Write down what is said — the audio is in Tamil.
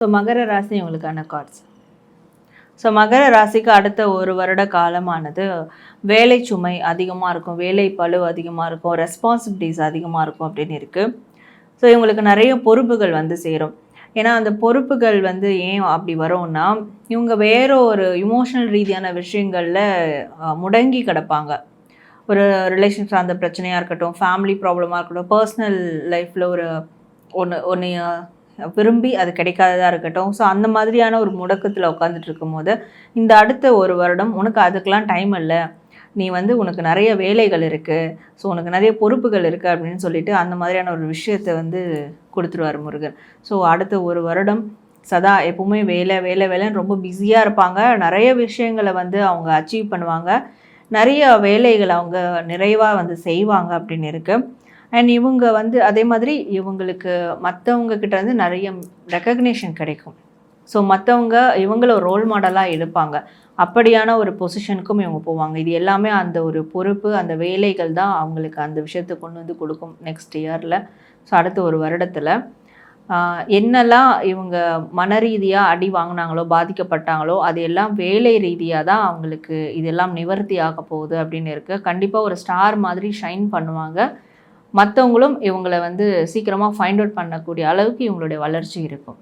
ஸோ மகர ராசி உங்களுக்கான கார்ட்ஸ் ஸோ மகர ராசிக்கு அடுத்த ஒரு வருட காலமானது வேலை சுமை அதிகமாக இருக்கும் வேலை பளு அதிகமாக இருக்கும் ரெஸ்பான்சிபிலிட்டிஸ் அதிகமாக இருக்கும் அப்படின்னு இருக்குது ஸோ இவங்களுக்கு நிறைய பொறுப்புகள் வந்து சேரும். ஏன்னா அந்த பொறுப்புகள் வந்து ஏன் அப்படி வரும்னா இவங்க வேற ஒரு இமோஷனல் ரீதியான விஷயங்களில் முடங்கி கிடப்பாங்க. ஒரு ரிலேஷன் சார்ந்த பிரச்சனையாக இருக்கட்டும் ஃபேமிலி ப்ராப்ளமாக இருக்கட்டும் பர்சனல் லைஃப்பில் ஒரு ஒன்று ஒன்று விரும்பி அது கிடைக்காததாக இருக்கட்டும். ஸோ அந்த மாதிரியான ஒரு முடக்கத்தில் உட்காந்துட்டு இருக்கும்போது இந்த அடுத்த ஒரு வருடம் உனக்கு அதுக்கெலாம் டைம் இல்லை. நீ வந்து உனக்கு நிறைய வேலைகள் இருக்குது ஸோ உனக்கு நிறைய பொறுப்புகள் இருக்குது அப்படின்னு சொல்லிட்டு அந்த மாதிரியான ஒரு விஷயத்தை வந்து கொடுத்துருவார் முருகன் ஸோ அடுத்த ஒரு வருடம் சதா எப்பவுமே வேலை வேலை வேலைன்னு ரொம்ப பிஸியாக இருப்பாங்க. நிறைய விஷயங்களை வந்து அவங்க அச்சீவ் பண்ணுவாங்க. நிறைய வேலைகளை அவங்க நிறைவாக வந்து செய்வாங்க அப்படின்னு இருக்குது அண்ட் இவங்க வந்து அதே மாதிரி இவங்களுக்கு மற்றவங்க கிட்டேருந்து நிறைய ரெக்கக்னேஷன் கிடைக்கும். ஸோ மற்றவங்க இவங்கள ஒரு ரோல் மாடலாக எடுப்பாங்க. அப்படியான ஒரு பொசிஷனுக்கும் இவங்க போவாங்க. இது எல்லாமே அந்த ஒரு பொறுப்பு அந்த வேலைகள் தான் அவங்களுக்கு அந்த விஷயத்தை கொண்டு வந்து கொடுக்கும் நெக்ஸ்ட் இயரில் ஸோ அடுத்த ஒரு வருடத்தில் என்னெல்லாம் இவங்க மன ரீதியாக அடி வாங்கினாங்களோ பாதிக்கப்பட்டாங்களோ அது எல்லாம் வேலை ரீதியாக தான் அவங்களுக்கு இதெல்லாம் நிவர்த்தி ஆக போகுது அப்படின்னு இருக்குது கண்டிப்பாக ஒரு ஸ்டார் மாதிரி ஷைன் பண்ணுவாங்க. மற்றவங்களும் இவங்களை வந்து சீக்கிரமாக ஃபைண்ட் அவுட் பண்ணக்கூடிய அளவுக்கு இவங்களுடைய வளர்ச்சி இருக்கும்.